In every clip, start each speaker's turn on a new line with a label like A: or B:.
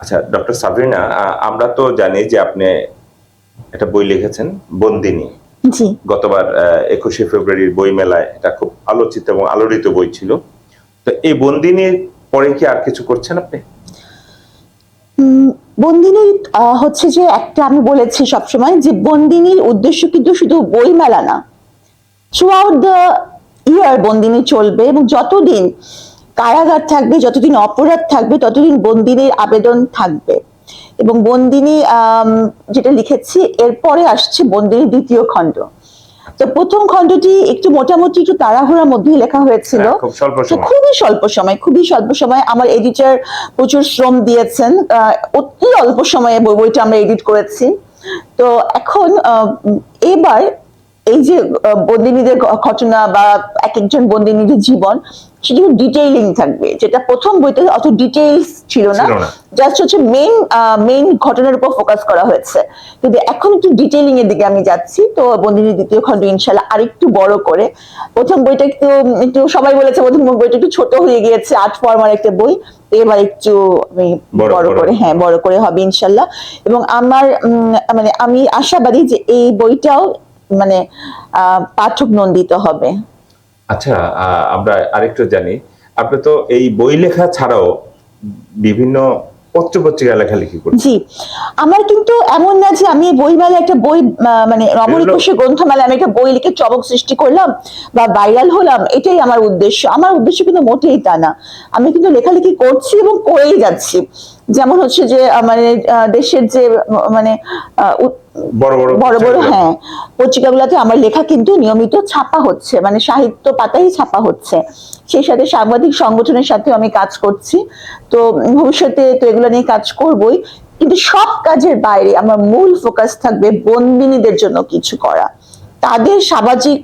A: আচ্ছা ডক্টর সাবরিনা আমরা তো জানি যে আপনি একটা বই লিখেছেন বন্দিনী।
B: জি।
A: গতবার একুশে ফেব্রুয়ারির বই মেলায় এটা খুব আলোচিত এবং আলোড়িত বই ছিল। তো এই বন্দিনীর পরে কি আর কিছু করছেন আপনি?
B: আহ, হচ্ছে যে একটা আমি বলেছি সবসময় যে বন্দিনীর উদ্দেশ্য কিন্তু শুধু বই মেলা না। থ্রু আউট দ্য ইয়ার বন্দিনী চলবে এবং যতদিন কারাগার থাকবে যতদিন অপরাধ থাকবে ততদিন বন্দিনীর আবেদন থাকবে। এবং বন্দিনী যেটা লিখেছি এরপরে আসছে বন্দিনীর দ্বিতীয় খণ্ড। তো প্রথম খণ্ডটি একটু মোটামুটি একটু তাড়াহুড়ার মধ্যেই লেখা হয়েছিল।
A: হ্যাঁ,
B: খুবই স্বল্প সময় খুবই স্বল্প সময়। আমার এডিটর প্রচুর শ্রম দিয়েছেন অতি অল্প সময়ে বইটা আমরা এডিট করেছি। তো এখন এবার এই যে বন্দিনীদের ঘটনা বা এক একজন বন্দিনীদের জীবন সেটি ডিটেইলিং থাকবে। যেটা প্রথম বইতে অত ডিটেইলস ছিল না। জাস্ট হচ্ছে মেইন মেইন ঘটনার উপর ফোকাস করা হয়েছে। কিন্তু এখন একটু ডিটেইলিং এর দিকে আমি যাচ্ছি। তো বন্দিনীর দ্বিতীয় খণ্ড ইনশাল্লাহ আরেকটু বড় করে। প্রথম বইটা একটু একটু সবাই বলেছে প্রথম বইটা একটু ছোট হয়ে গিয়েছে। আট ফর্মার একটা বই। এবার একটু আমি
A: বড় করে।
B: করে হ্যাঁ বড় করে হবে ইনশাল্লাহ এবং আমার উম, মানে আমি আশাবাদী যে এই বইটাও মানে পাঠক নন্দিত হবে।
A: আচ্ছা আমরা আরেকটু জানি। আপনি তো এই বই লেখা ছাড়াও বিভিন্ন লেখালেখি
B: জি। আমার কিন্তু এমন না যে আমি বই মেলা একটা বই মানে নবরূপসী গ্রন্থমেলা আমি একটা বই লিখে চমক সৃষ্টি করলাম বা ভাইরাল হলাম এটাই আমার উদ্দেশ্য। আমার উদ্দেশ্য কিন্তু মোটেই তা না। আমি কিন্তু লেখালেখি করছি এবং করেই যাচ্ছি। যেমন হচ্ছে যে মানে দেশের যে মানে
A: বড় বড়
B: বড় বড়
A: পত্রিকাগুলো।
B: হ্যাঁ পত্রিকাগুলোতে আমার লেখা কিন্তু নিয়মিত ছাপা হচ্ছে মানে সাহিত্য পাতাই ছাপা হচ্ছে। সেই সাথে সাংবাদিক সংগঠনের সাথে আমি কাজ করছি। তো ভবিষ্যতে তো এগুলো নিয়ে কাজ করবই। কিন্তু সব কাজের বাইরে আমার মূল ফোকাস থাকবে বন্দিনীদের জন্য কিছু করা। তাদের সামাজিক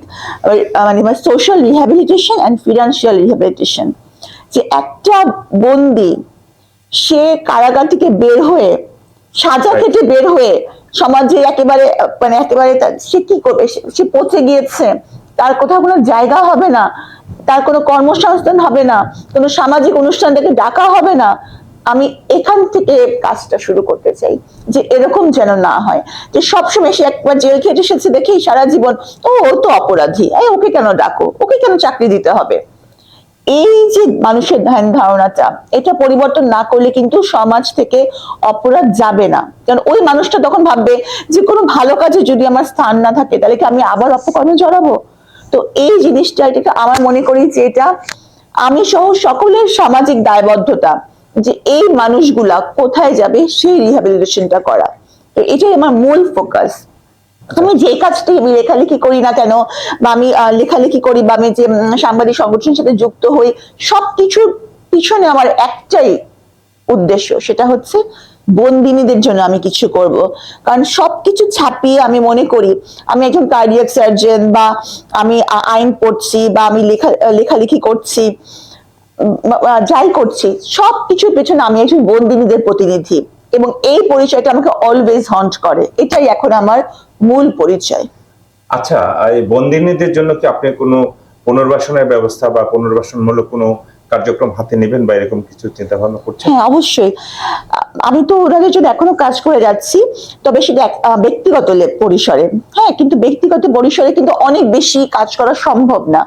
B: মানে social rehabilitation and financial rehabilitation যে একটা বন্দি সে কারাগার থেকে বের হয়ে সাজা. খেটে বের হয়ে সমাজে একেবারে মানে একেবারে সে কি করবে? সে- পচে গিয়েছে। তার কোথাও কোনো জায়গা হবে না। তার কোনো কর্মসংস্থান হবে না। কোনো সামাজিক অনুষ্ঠান থেকে ডাকা হবে না। আমি এখান থেকে কাজটা শুরু করতে চাই যে এরকম যেন না হয়। যে সবসময় সে একবার জেল খেটে এসেছে দেখেই সারা জীবন ও ও তো অপরাধী। ওকে কেন ডাকো? ওকে কেন চাকরি দিতে হবে? এই যে মানুষের ধ্যান ধারণাটা, এটা পরিবর্তন না করলে কিন্তু সমাজ থেকে অপরাধ যাবে না। কারণ ওই মানুষটা তখন ভাববে যে, কোনো ভালো কাজে যদি আমার স্থান না থাকে, তাহলে কি আমি আবার অপকর্মে জড়াবো? তো এই জিনিসটা এটা আমার মনে করি যে, এটা আমি সহ সকলের সামাজিক দায়বদ্ধতা, যে এই মানুষগুলা কোথায় যাবে সেই রিহ্যাবিলিটেশনটা করা। তো এটাই আমার মূল ফোকাস তুমি যে কাজটি আমি লেখালেখি করি না কেন, বা আমি লেখালেখি করি, বা আমি যে সাংবাদিক সংগঠনের সাথে যুক্ত হই, সবকিছুর পিছনে আমার একটাই উদ্দেশ্য, সেটা হচ্ছে বন্দিনীদের জন্য আমি কিছু করব। কারণ সবকিছু ছাপিয়ে আমি মনে করি, আমি একজন কার্ডিয়াক সার্জন বা আমি আইন পড়ছি, বা আমি লেখা, লেখালেখি করছি যাই করছি সব কিছুর পেছনে আমি একজন বন্দিনীদের প্রতিনিধি। এবং এই পরিচয়টা আমাকে অলওয়েজ হন্ট করে। এটাই এখন আমার মূল পরিচয়।
A: আচ্ছা বন্দিনীদের জন্য কি আপনি কোনো পুনর্বাসনের ব্যবস্থা বা পুনর্বাসনমূলক কোনো কার্যক্রম হাতে নেবেন বা এরকম কিছু চিন্তা ভাবনা করছেন?
B: হ্যাঁ অবশ্যই। আমি তো ওনাদের জন্য এখনও কাজ করে যাচ্ছি, তবে সেটা ব্যক্তিগত পরিসরে। হ্যাঁ কিন্তু ব্যক্তিগত পরিসরে কিন্তু অনেক বেশি কাজ করা সম্ভব না।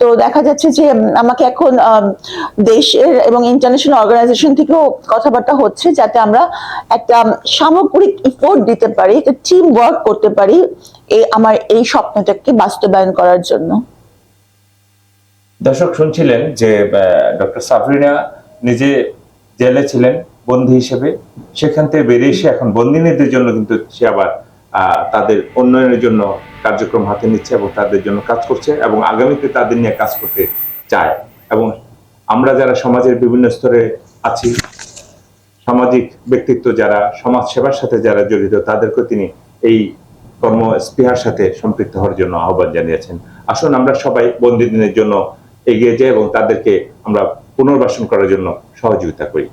B: তো দেখা যাচ্ছে যে আমাকে এখন দেশের এবং ইন্টারন্যাশনাল অর্গানাইজেশন থেকেও কথাবার্তা হচ্ছে যাতে আমরা একটা সামগ্রিক ইফোর্ট দিতে পারি, একটা টিম ওয়ার্ক করতে পারি এই আমার এই স্বপ্নটাকে বাস্তবায়ন করার জন্য।
A: দর্শক শুনছিলেন যে ডক্টর সাবরিনা নিজে জেলে ছিলেন বন্দী হিসেবে। সেখান থেকে বেরিয়ে এসে এখন বন্দিনীদের জন্য কিন্তু সে আবার তাদের উন্নয়নের জন্য কার্যক্রম হাতে নিচ্ছে এবং তাদের জন্য কাজ করছে এবং আগামীতে তাদের নিয়ে কাজ করতে চায়। এবং আমরা যারা সমাজের বিভিন্ন স্তরে আছি, সামাজিক ব্যক্তিত্ব যারা, সমাজ সেবার সাথে যারা জড়িত তাদেরকে তিনি এই কর্ম স্পৃহার সাথে সম্পৃক্ত হওয়ার জন্য আহ্বান জানিয়েছেন। আসুন আমরা সবাই বন্দীদিনের জন্য এগিয়ে যায় এবং তাদেরকে আমরা পুনর্বাসন করার জন্য সহযোগিতা করি।